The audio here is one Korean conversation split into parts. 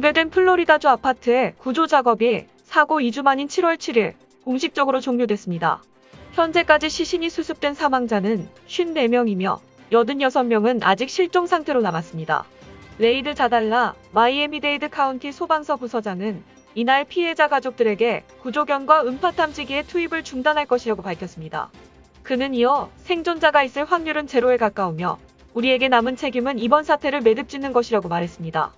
붕괴된 플로리다주 아파트의 구조 작업이 사고 2주 만인 7월 7일 공식적으로 종료됐습니다. 현재까지 시신이 수습된 사망자는 54명이며 86명은 아직 실종 상태로 남았습니다. 레이드 자달라 마이애미데이드 카운티 소방서 부서장은 이날 피해자 가족들에게 구조견과 음파 탐지기의 투입을 중단할 것이라고 밝혔습니다. 그는 이어 생존자가 있을 확률은 제로에 가까우며 우리에게 남은 책임은 이번 사태를 매듭짓는 것이라고 말했습니다.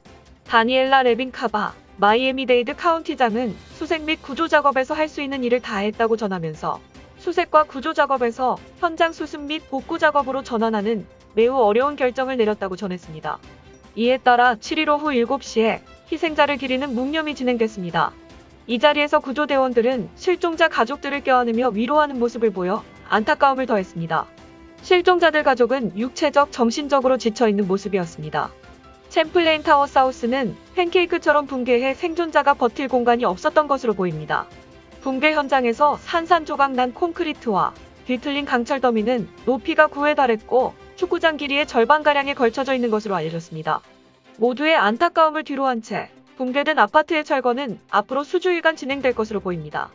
다니엘라 레빈 카바 마이애미데이드 카운티장은 수색 및 구조 작업에서 할 수 있는 일을 다 했다고 전하면서 수색과 구조 작업에서 현장 수습 및 복구 작업으로 전환하는 매우 어려운 결정을 내렸다고 전했습니다. 이에 따라 7일 오후 7시에 희생자를 기리는 묵념이 진행됐습니다. 이 자리에서 구조대원들은 실종자 가족들을 껴안으며 위로하는 모습을 보여 안타까움을 더했습니다. 실종자들 가족은 육체적, 정신적으로 지쳐있는 모습이었습니다. 챔플레인 타워 사우스는 팬케이크처럼 붕괴해 생존자가 버틸 공간이 없었던 것으로 보입니다. 붕괴 현장에서 산산조각 난 콘크리트와 뒤틀린 강철 더미는 높이가 9에 달했고 축구장 길이의 절반가량에 걸쳐져 있는 것으로 알려졌습니다. 모두의 안타까움을 뒤로한 채 붕괴된 아파트의 철거는 앞으로 수주일간 진행될 것으로 보입니다.